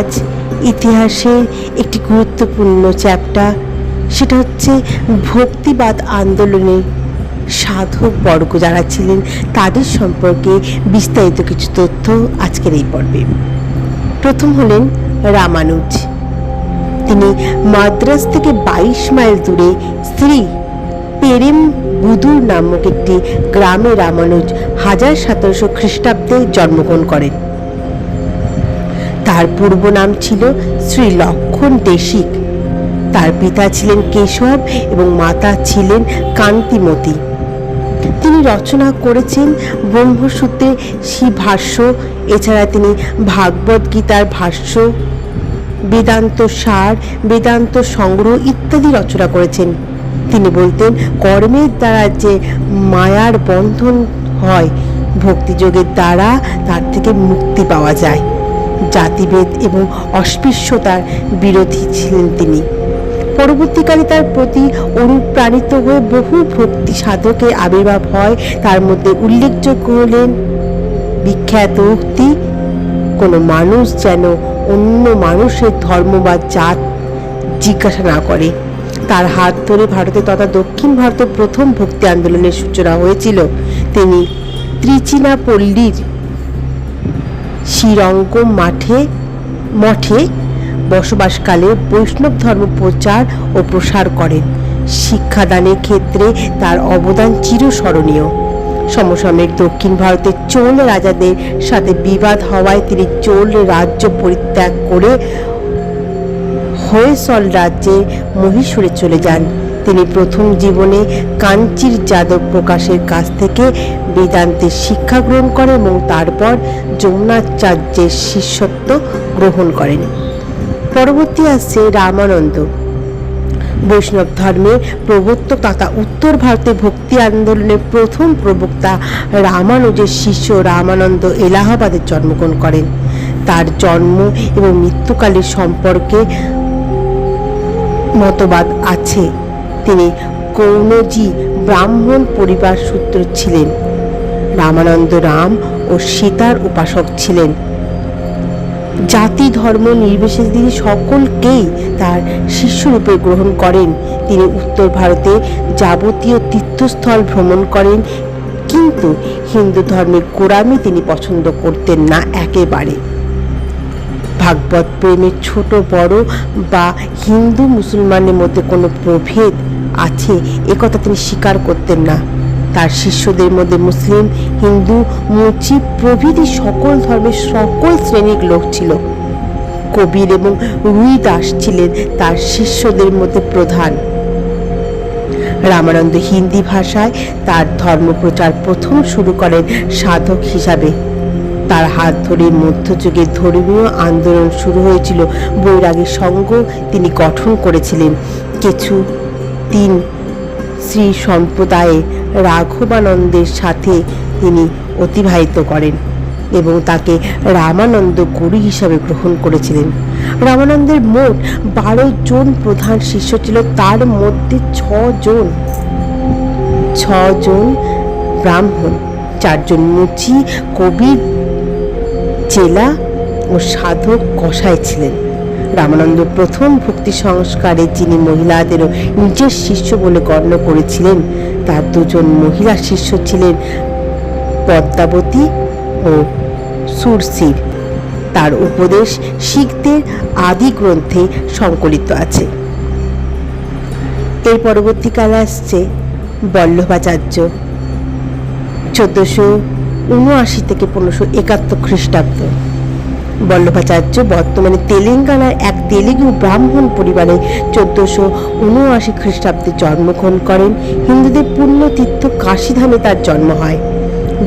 আজ ইতিহাসের একটি গুরুত্বপূর্ণ চ্যাপ্টার। সেটা হচ্ছে ভক্তিবাদ আন্দোলনে সাধক বর্গ যারা ছিলেন, তাদের সম্পর্কে বিস্তারিত কিছু তথ্য আজকের এই পর্বে। প্রথম হলেন রামানুজ। তিনি মাদ্রাজ থেকে বাইশ মাইল দূরে স্ত্রী পেরেম বুদুর নামক একটি গ্রামে রামানুজ হাজার সতেরোশো খ্রিস্টাব্দে জন্মগ্রহণ করেন। তার পূর্ব নাম ছিল শ্রী লক্ষণ দেশিক। তার পিতা ছিলেন কেশব এবং মাতা ছিলেন কান্তিমতী। তিনি রচনা করেছেন ব্রহ্মসূত্রের শিভাষ্য এছাড়া তিনি ভাগবত গীতার ভাষ্য, বেদান্ত সার, বেদান্ত সংগ্রহ ইত্যাদি রচনা করেছেন। তিনি বলতেন, কর্মের দ্বারা যে মায়ার বন্ধন হয়, ভক্তিযোগের দ্বারা তার থেকে মুক্তি পাওয়া যায়। জাতিভেদ এবং অস্পৃশ্যতার বিরোধী ছিলেন তিনি। পরবর্তীকালে তার প্রতি অনুপ্রাণিত হয়ে বহু ভক্তি সাধকের আবির্ভাব হয়। তার মধ্যে উল্লেখযোগ্য হলেন, বিখ্যাত উক্তি কোনো মানুষ যেন অন্য মানুষের ধর্ম বা জাত জিজ্ঞাসা না করে। তার হাত ধরে ভারতে তথা দক্ষিণ ভারতের প্রথম ভক্তি আন্দোলনের সূচনা হয়েছিল। তিনি ত্রিচিনাপল্লীর শ্রীরঙ্গম মাঠে, মঠে বসবাসকালে বৈষ্ণব ধর্ম প্রচার ও প্রসার করেন। শিক্ষাদানের ক্ষেত্রে তার অবদান চিরস্মরণীয়। সমসাময়িক দক্ষিণ ভারতের চোল রাজাদের সাথে বিবাদ হওয়ায় তিনি চোল রাজ্য পরিত্যাগ করে হয়েসল রাজ্যে মহীশূরে চলে যান। তিনি প্রথম জীবনে কাঞ্চির যাদব প্রকাশের কাছ থেকে বেদান্তের শিক্ষা গ্রহণ করেন এবং তারপর যমুনাচার্যের শিষ্যত্ব গ্রহণ করেন। পরবর্তী আসছে রামানন্দ। বৈষ্ণব ধর্মের প্রবর্তক তথা উত্তর ভারতে ভক্তি আন্দোলনের প্রথম প্রবক্তা রামানুজের শিষ্য রামানন্দ এলাহাবাদে জন্মগ্রহণ করেন। তার জন্ম এবং মৃত্যুকালের সম্পর্কে মতবাদ আছে। তিনি কৌনজি ব্রাহ্মণ পরিবার সূত্র ছিলেন। রামানন্দ রাম ও সীতার উপাসক ছিলেন। জাতি, ধর্ম, নির্বিশেষে তিনি সকলকেই তার শিষ্যরূপে গ্রহণ করেন। তিনি উত্তর ভারতে যাবতীয় তীর্থস্থল ভ্রমণ করেন, কিন্তু হিন্দু ধর্মের গোড়ামি তিনি পছন্দ করতেন না একেবারে। ভাগবত প্রেমের ছোট বড় বা হিন্দু মুসলমানের মধ্যে কোনো প্রভেদ আছে। একথা তিনি স্বীকার করতেন না। তার শিষ্যদের মধ্যে মুসলিম, হিন্দু, মুচি প্রভৃতি সকল ধর্মের সকল শ্রেণির লোক ছিল। কবির এবং রুই দাস ছিলেন তার শিষ্যদের মধ্যে প্রধান। রামানন্দ হিন্দি ভাষায় তার ধর্মপ্রচার প্রথম শুরু করেন সাধক হিসাবে। তার হাত ধরে মধ্যযুগে ধর্মীয় আন্দোলন শুরু হয়েছিল। বৈরাগী সংঘ তিনি গঠন করেছিলেন। কিছু তিন। শ্রী সম্প্রদায়ে রাঘবানন্দের সাথে তিনি অতিবাহিত করেন এবং তাকে রামানন্দ গুরু হিসাবে গ্রহণ করেছিলেন। রামানন্দের মোট বারো জন প্রধান শিষ্য ছিল, তার মধ্যে ছ জন জন ব্রাহ্মণ, চারজন মুচি, কবি চেলা ও সাধক কষায় ছিলেন। রামানন্দ প্রথম ভক্তি সংস্কারে যিনি মহিলাদেরও নিজের শিষ্য বলে গণ্য করেছিলেন, তার দুজন মহিলা শিষ্য ছিলেন পদ্মাবতী ও সুরসির। তার উপদেশ শিখদের আদি গ্রন্থে সংকলিত আছে। এর পরবর্তীকালে আসছে বল্লভাচার্য, চোদ্দোশো উনআশি থেকে পনেরোশো একাত্তর খ্রিস্টাব্দ। বল্লভাচার্য বর্তমানে তেলেঙ্গানার এক তেলেগু ব্রাহ্মণ পরিবারে চোদ্দোশো উনআশি খ্রিস্টাব্দে জন্মগ্রহণ করেন। হিন্দুদের পুণ্যতীর্থ কাশীধামে তার জন্ম হয়।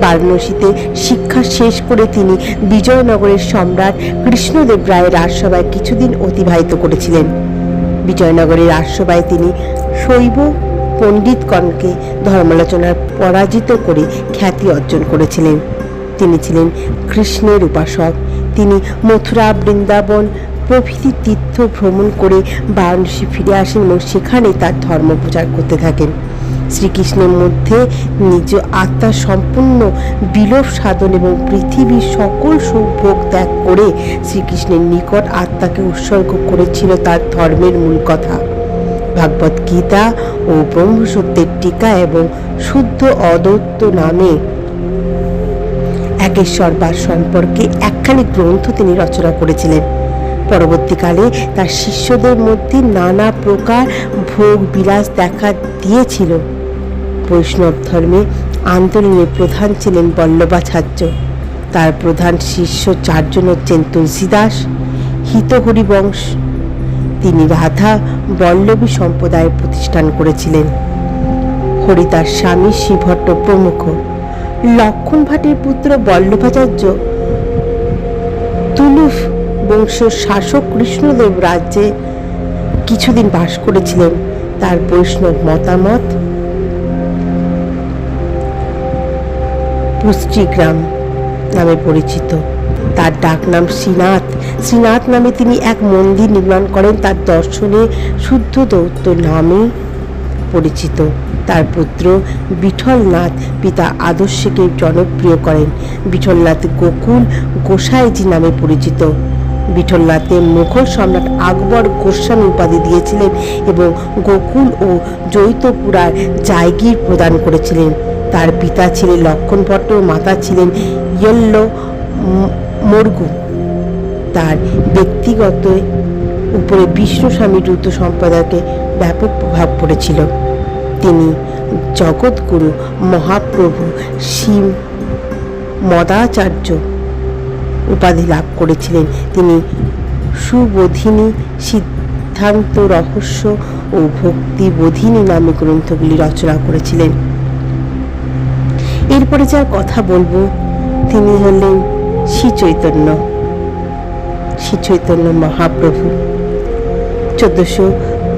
বারাণসীতে শিক্ষা শেষ করে তিনি বিজয়নগরের সম্রাট কৃষ্ণদেব রায়ের রাজসভায় কিছুদিন অতিবাহিত করেছিলেন। বিজয়নগরের রাজসভায় তিনি শৈব পণ্ডিতগণকে ধর্মালোচনার পরাজিত করে খ্যাতি অর্জন করেছিলেন। তিনি ছিলেন কৃষ্ণের উপাসক। তিনি মথুরা, বৃন্দাবন প্রভৃতি তীর্থ ভ্রমণ করে বারাণসী ফিরে আসেন এবং সেখানে তার ধর্ম প্রচার করতে থাকেন। শ্রীকৃষ্ণের মধ্যে নিজ আত্মার সম্পূর্ণ বিলোপ সাধন এবং পৃথিবীর সকল সুভোগ ত্যাগ করে শ্রীকৃষ্ণের নিকট আত্মাকে উৎসর্গ করেছিল তার ধর্মের মূল কথা। ভাগবত গীতা ও ব্রহ্মসত্যের টিকা এবং শুদ্ধ অদত্ত নামে একেশ্বরবাদ সম্পর্কে একখানি গ্রন্থ তিনি রচনা করেছিলেন। পরবর্তীকালে তার শিষ্যদের মধ্যে নানা প্রকার ভোগ বিলাস দেখা দিয়েছিল। বৈষ্ণব ধর্মে আন্দোলনের প্রধান ছিলেন বল্লভাচার্য। তার প্রধান শিষ্য চারজন হচ্ছেন তুলসীদাস হিতহরি বংশ তিনি রাধা বল্লভী সম্প্রদায়ের প্রতিষ্ঠান করেছিলেন। হরিদাস স্বামী শ্রীভট্ট প্রমুখ। লক্ষণ ভাটের পুত্র বল্লভাচার্য তুলুফ বংশ শাসক কৃষ্ণদেব রাজ্যে কিছুদিন বাস করেছিলেন। তার বৈষ্ণব মতামত, পুষ্টিগ্রাম নামে পরিচিত। তার ডাকনাম শ্রীনাথ। শ্রীনাথ নামে তিনি এক মন্দির নির্মাণ করেন। তার দর্শনে শুদ্ধ দৌত্য নামে পরিচিত। তার পুত্র বিঠলনাথ পিতা আদর্শকে জনপ্রিয় করেন। বিঠলনাথ গোকুল গোসাইজি নামে পরিচিত। বিঠলনাথে মুঘল সম্রাট আকবর গোস্বামী উপাধি দিয়েছিলেন এবং গোকুল ও জৈতপুরার জায়গির প্রদান করেছিলেন। তার পিতা ছিলেন লক্ষণ ভট্ট, মাতা ছিলেন ইয়ল্ল মর্গু। তার ব্যক্তিগত উপরে বিষ্ণু স্বামী রুদ্র সম্প্রদায়কে ব্যাপক প্রভাব পড়েছিল। তিনি জগৎগুরু মহাপ্রভু শিব মদাচার্য উপাধি লাভ করেছিলেন। তিনি সুবোধিনী সিদ্ধান্ত রহস্য ও ভক্তি বোধিনী নামে গ্রন্থগুলি রচনা করেছিলেন। এরপরে যার কথা বলব, তিনি হলেন শ্রী চৈতন্য শ্রী চৈতন্য মহাপ্রভু। চোদ্দশো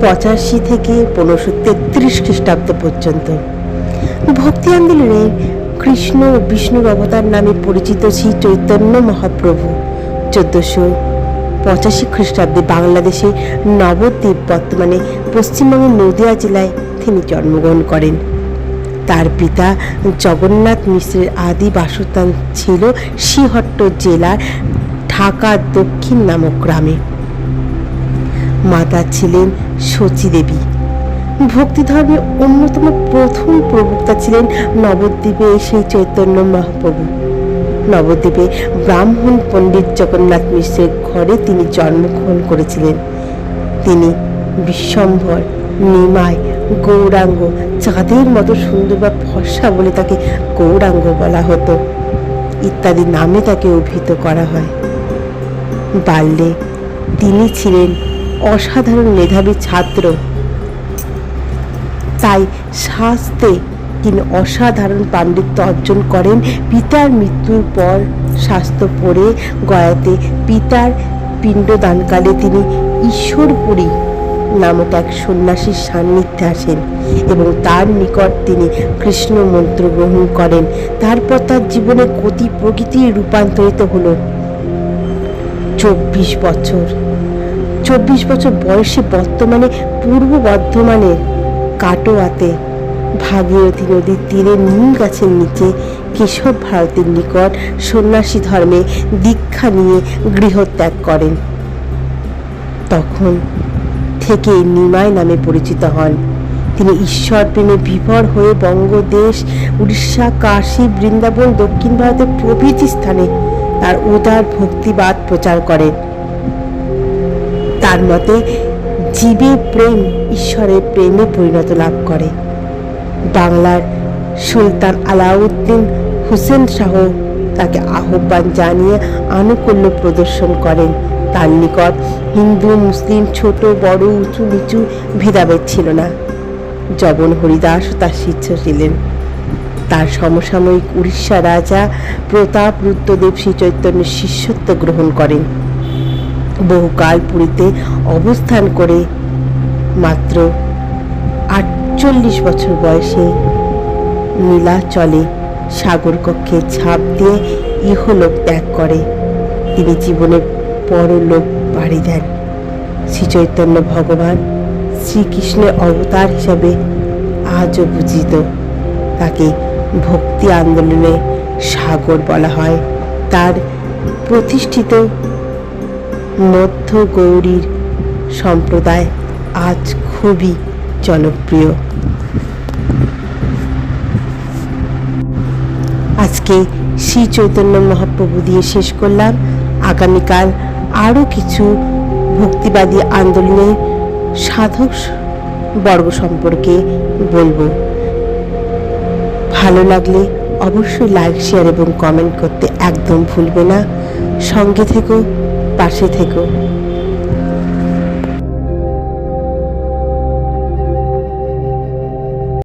পঁচাশি থেকে পনেরোশো তেত্রিশ খ্রিস্টাব্দ পর্যন্ত। ভক্তি আন্দোলনে কৃষ্ণ ও বিষ্ণুর অবতার নামে পরিচিত শ্রী চৈতন্য মহাপ্রভু চোদ্দশো পঁচাশি খ্রিস্টাব্দে বাংলাদেশে নবদ্বীপ বর্তমানে পশ্চিমবঙ্গের নদিয়া জেলায় তিনি জন্মগ্রহণ করেন। তার পিতা জগন্নাথ মিশ্রের আদি বাসস্থান ছিল শ্রীহট্ট জেলার ঢাকা দক্ষিণ নামক গ্রামে। মাতা ছিলেন শচী দেবী। ভক্তিধর্মের অন্যতম প্রথম প্রবক্তা ছিলেন নবদ্বীপে সেই চৈতন্য মহাপ্রভু। নবদ্বীপে ব্রাহ্মণ পণ্ডিত জগন্নাথ মিশ্রের ঘরে তিনি জন্মগ্রহণ করেছিলেন। তিনি বিশ্বম্ভর নিমায় গৌরাঙ্গ চাঁদের মতো সুন্দর বা ফর্সা বলে তাকে গৌরাঙ্গ বলা হতো, ইত্যাদি নামে তাকে অভিহিত করা হয়। বাল্যে তিনি ছিলেন অসাধারণ মেধাবী ছাত্র। তাই শাস্তে তিনি অসাধারণ পাণ্ডিত্য অর্জন করেন। পিতার মৃত্যুর পর স্বাস্থ্য পড়ে গয়াতে পিতার পিণ্ডদানকালে তিনি ঈশ্বরপুরী নামক এক সন্ন্যাসীর সান্নিধ্যে আসেন এবং তার নিকট তিনি কৃষ্ণ মন্ত্র গ্রহণ করেন। তারপর তার জীবনে গতি প্রকৃতি রূপান্তরিত হল। চব্বিশ বছর। চব্বিশ বছর বয়সে বর্তমানে পূর্ব বর্ধমানের কাটোয়াতে ভাগীরথী নদীর তীরে নীল গাছের নিচে কেশব ভারতীর নিকট সন্ন্যাসী ধর্মে দীক্ষা নিয়ে গৃহত্যাগ করেন। তখন থেকে নিমাই নামে পরিচিত হন। তিনি ঈশ্বর প্রেমে বিভর হয়ে বঙ্গদেশ, উড়িষ্যা, কাশী, বৃন্দাবন, দক্ষিণ ভারতের প্রভৃতি স্থানে তার উদার ভক্তিবাদ প্রচার করেন। তার মতে জীবে প্রেম ঈশ্বরের প্রেমে পরিণত লাভ করে। বাংলার সুলতান আলাউদ্দিন হুসেন শাহ তাকে আহ্বান জানিয়ে আনুকূল্য প্রদর্শন করেন। তার নিকট হিন্দু, মুসলিম, ছোট, বড়, উঁচু, নিচু ভেদাভেদ ছিল না। জবন হরিদাস তার শিষ্য ছিলেন। তার সমসাময়িক উড়িষ্যা রাজা প্রতাপ রুদ্রদেব শ্রী চৈতন্যের শিষ্যত্ব গ্রহণ করেন। বহুকাল পুরীতে অবস্থান করে মাত্র আটচল্লিশ বছর বয়সে নীলাচলে সাগর কক্ষে ছাপ দিয়ে ইহলোক ত্যাগ করে। তিনি জীবনের পরলোক বাড়ি দেন। শ্রী চৈতন্য ভগবান শ্রীকৃষ্ণের অবতার হিসাবে আজও পূজিত। তাকে ভক্তি আন্দোলনে সাগর বলা হয়। তার প্রতিষ্ঠিত মধ্য গৌরীর সম্প্রদায় আজ খুবই জনপ্রিয়। আজকে শ্রী চৈতন্য মহাপ্রভু দিয়ে শেষ করলাম। আগামীকাল আরও কিছু ভক্তিবাদী আন্দোলনের সাধক বর্গ সম্পর্কে বলব। ভালো লাগলে অবশ্যই লাইক, শেয়ার এবং কমেন্ট করতে একদম ভুলবে না। সঙ্গে থেকো। পাশে থেকো।